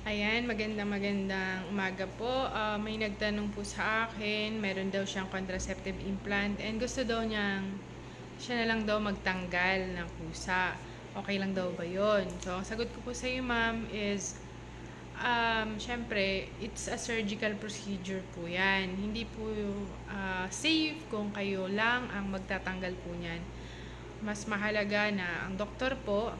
Ayan, magandang magandang umaga po. Ah, may nagtanong po sa akin, meron daw siyang contraceptive implant and gusto daw niyang siya na lang daw magtanggal ng kusa. Okay lang daw ba yon? So, ang sagot ko po sa iyo, ma'am, is um, syempre, it's a surgical procedure po yan. Hindi po ah, safe kung kayo lang ang magtatanggal po niyan. Mas mahalaga na ang doktor po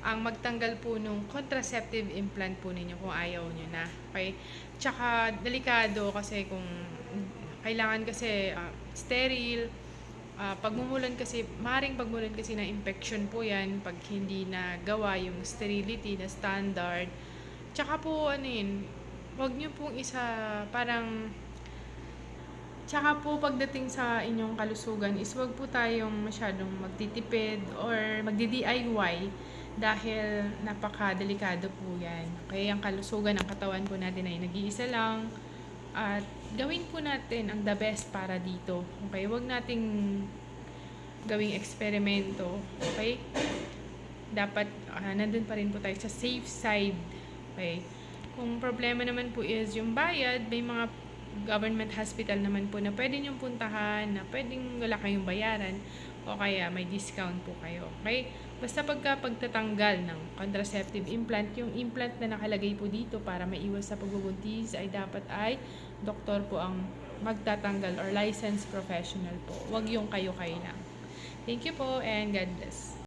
ang magtanggal po nung contraceptive implant po ninyo kung ayaw nyo na. Okay? Tsaka, delikado kasi kung kailangan kasi ah, sterile, ah, pagmumulan kasi, maring pagmulan kasi ng infection po yan pag hindi na gawa yung sterility na standard. Tsaka po, ano yun, wag nyo pong isa, parang, tsaka po pagdating sa inyong kalusugan is wag po tayong masyadong magtitipid or magdi-DIY dahil napaka-delikado po yan. Kaya ang kalusugan ng katawan po natin ay nag-iisa lang at gawin po natin ang the best para dito. Okay, wag nating gawing eksperimento. Okay? Dapat ah, nandun pa rin po tayo sa safe side. Okay? Kung problema naman po is yung bayad, may mga government hospital naman po na pwede niyong puntahan, na pwedeng wala kayong bayaran, o kaya may discount po kayo. Okay? Basta pagka pagtatanggal ng contraceptive implant, yung implant na nakalagay po dito para maiwas sa pagbubuntis ay dapat ay doktor po ang magtatanggal or licensed professional po. Huwag yung kayo-kayo lang. Thank you po and God bless.